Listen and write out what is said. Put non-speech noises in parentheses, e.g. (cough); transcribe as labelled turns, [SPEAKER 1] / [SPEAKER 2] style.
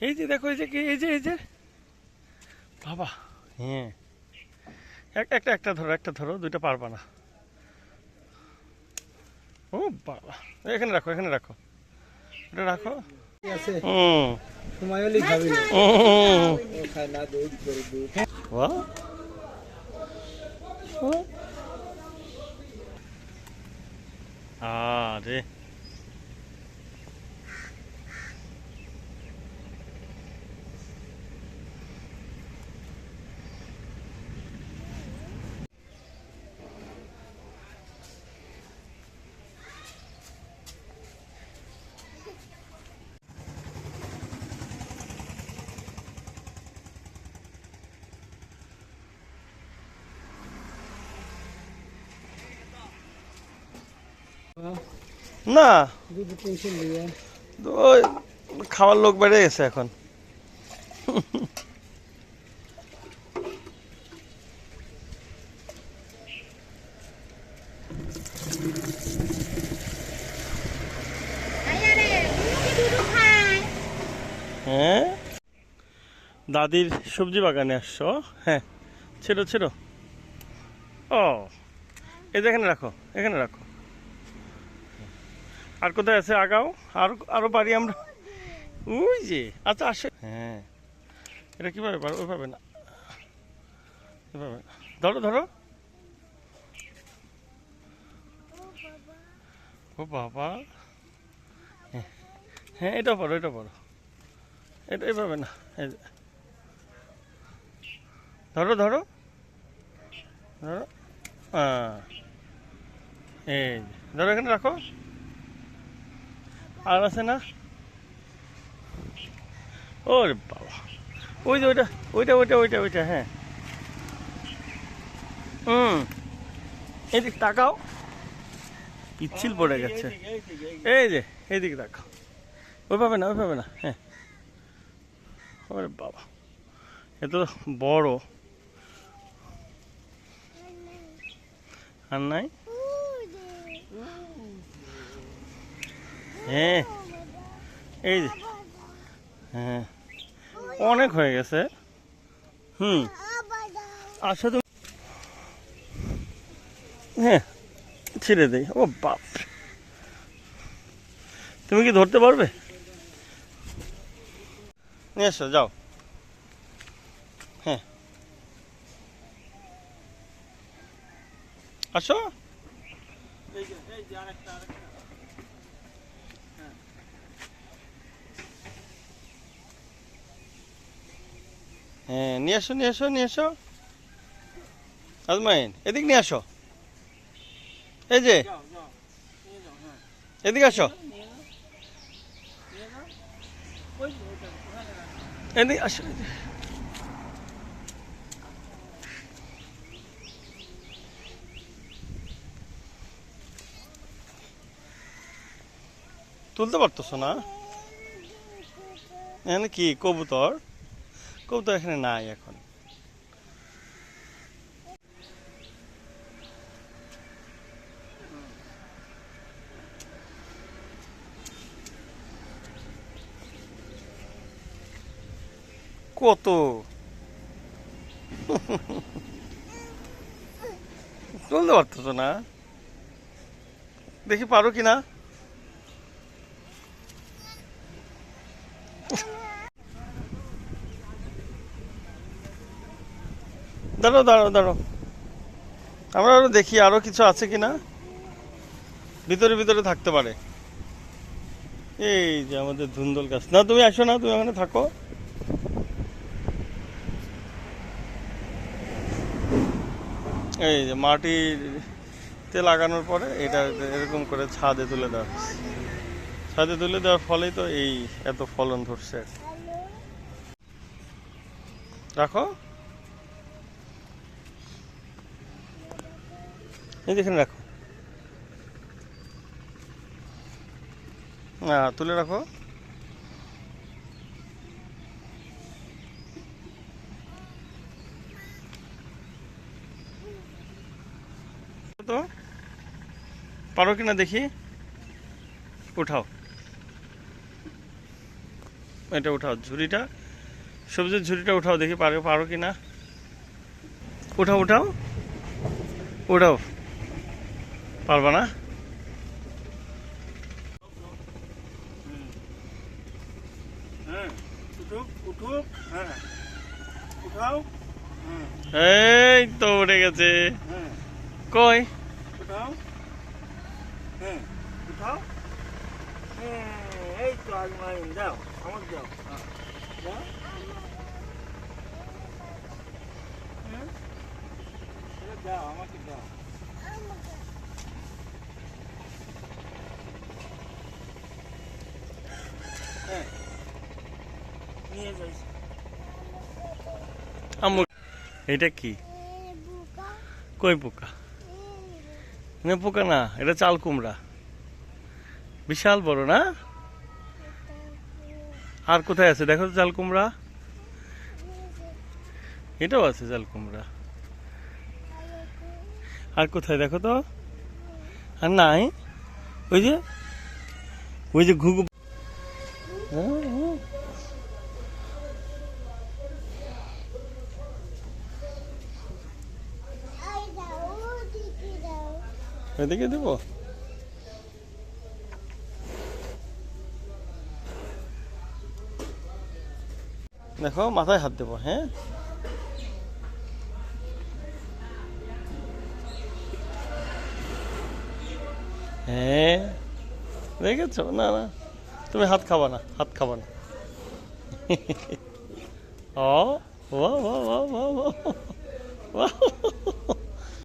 [SPEAKER 1] এই যে দেখো এই যে কি এই যে এই যে। বাবা হ্যাঁ। এক একটা একটা ধরো একটা ধরো দুইটা পারবা না। ও বাবা এখানে রাখো এখানে রাখো। এটা রাখো।
[SPEAKER 2] আছে।
[SPEAKER 1] হুম।
[SPEAKER 2] সময় হলেই খাবি ও। খায় না দুধ দুধ।
[SPEAKER 1] What? What? না। ওই খাওয়ার লোক বেড়ে গেছে এখন। হ্যাঁ? দাদির সবজি বাগানে আসছো? হ্যাঁ। ছিল ছিল ও এই যে এখানে রাখো এখানে রাখো। আর কোথায় আছে? আগাও। আর আরও পারি আমরা। ওই যে। আচ্ছা আসে। হ্যাঁ। এটা কীভাবে পারো? ওইভাবে না। এভাবে। ধরো ধরো। ও বাবা। হ্যাঁ, এটা পড়ো এটা পড়ো এটা এভাবে না। ধরো ধরো। ধরো। হ্যাঁ এই ধরো এখানে রাখো। আর আছে না? ওরে বাবা। ওই যে ওইটা ওইটা ওইটা ওইটা ওইটা হ্যাঁ। হুম। এদিক তাকাও। পিচ্ছিল পড়ে গেছে। এই যে এইদিকে তাকাও। ওই পাবে না ওই পাবে না হ্যাঁ। ওরে বাবা। এ তো বড়। আর নাই? হ্যাঁ। এই যে। হ্যাঁ। অনেক হয়ে গেছে। হুম। আসো তুমি হ্যাঁ ছেড়ে দেই। ও বাপ তুমি কি ধরতে পারবে? নিয়ে এসো, যাও। হ্যাঁ। আসো। হ্যাঁ নিয়ে আসো নিয়ে আসো নিয়ে আসো। এদিক নিয়ে আসো। এই যে, এদিকে আসো। আসো তুলতে পারতেছো না? কি, কবুতর? কবুতর এখানে নাই এখন। কত? তুলতে পারতেছো না? দেখি পারো কি না দাঁড়াও দাঁড়াও দাঁড়াও। আমরা আরও দেখি আরও কিছু আছে কিনা। ভিতরে ভিতরে থাকতে পারে। এই যে আমাদের ধুন্দল গাছ। না, তুমি আসো না, তুমি ওখানে থাকো। এই যে মাটির মাটিতে লাগানোর পরে এটা এরকম করে ছাদে তুলে দেওয়া হয়েছে ছাদে তুলে দেওয়ার ফলেই তো এই এত ফলন ধরছে। রাখো। এই রাখো। হ্যাঁ তুলে রাখো। তো, পারো কিনা দেখি? উঠাও। এটা উঠাও, ঝুড়িটা। সবজির ঝুড়িটা উঠাও দেখি, পারো পারো কি না উঠাও উঠাও। উঠাও। পারবা না?
[SPEAKER 2] হ্যাঁ উঠুক উঠুক হ্যাঁ উঠাও
[SPEAKER 1] এই তো উঠে গেছে।
[SPEAKER 2] হ্যাঁ।
[SPEAKER 1] কই?
[SPEAKER 2] উঠাও। হ্যাঁ উঠাও। এই তো আমার হ্যাঁ। এটা দাও আমাকে দাও হ্যাঁ নিয়ে যাই
[SPEAKER 1] এটা কি? কই পোকা? না পোকা না এটা চাল কুমড়া। বিশাল বড় না? আর কোথায় আছে? দেখো চাল কুমড়া। এটাও আছে চাল কুমড়া। আর কোথায় দেখো তো? আর নাই? ওই যে ওই যে ঘুঘু হ্যাঁ, এদিকে দেবো দেখো, মাথায় হাত দেবো হ্যাঁ? হ্যাঁ? দেখেছ? না না। তুমি হাত খাবা না, হাত খাবা না। (laughs) ও বাহ বাহ বাহ বাহ বাহ